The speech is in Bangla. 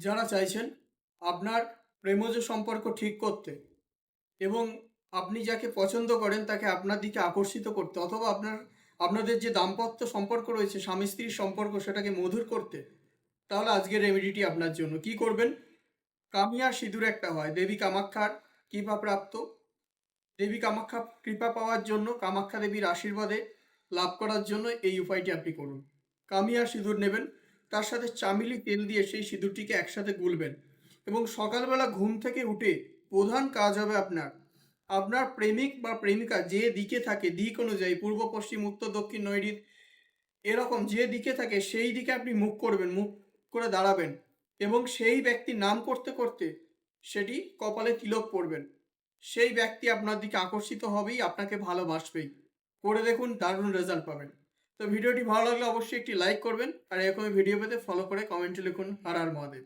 যারা চাইছেন আপনার প্রেমজ সম্পর্ক ঠিক করতে এবং আপনি যাকে পছন্দ করেন তাকে আপনার দিকে আকর্ষিত করতে অথবা আপনার, আপনাদের যে দাম্পত্য সম্পর্ক রয়েছে, স্বামী স্ত্রীর সম্পর্ক সেটাকে মধুর করতে, তাহলে আজকের রেমেডিটি আপনার জন্য। কি করবেন? কামিয়া সিঁদুর একটা হয়, দেবী কামাক্ষার কৃপা প্রাপ্ত দেবী কামাখ্যা কৃপা পাওয়ার জন্য কামাখ্যা দেবীর আশীর্বাদে লাভ করার জন্য এই উপায়টি আপনি করুন। কামিয়া সিঁদুর নেবেন। তার সাথে চামিলি তেল দিয়ে সেই সিঁদুরটিকে একসাথে গুলবেন এবং সকালবেলা ঘুম থেকে উঠে প্রধান কাজ হবে আপনার। আপনার প্রেমিক বা প্রেমিকা যে দিকে থাকে দিক অনুযায়ী পূর্ব, পশ্চিম, উত্তর, দক্ষিণ নৈরিত এরকম যে দিকে থাকে সেই দিকে আপনি মুখ করবেন, মুখ করে দাঁড়াবেন এবং সেই ব্যক্তির নাম করতে করতে সেটি কপালে তিলক পড়বেন। সেই ব্যক্তি আপনার দিকে আকর্ষিত হবেই, আপনাকে ভালোবাসবেই। করে দেখুন, দারুণ রেজাল্ট পাবেন। তো ভিডিওটি ভালো লাগলে অবশ্যই একটি লাইক করবেন, আর এরকম ভিডিও পেতে ফলো করে কমেন্টে লিখুন হারার মহাদেব।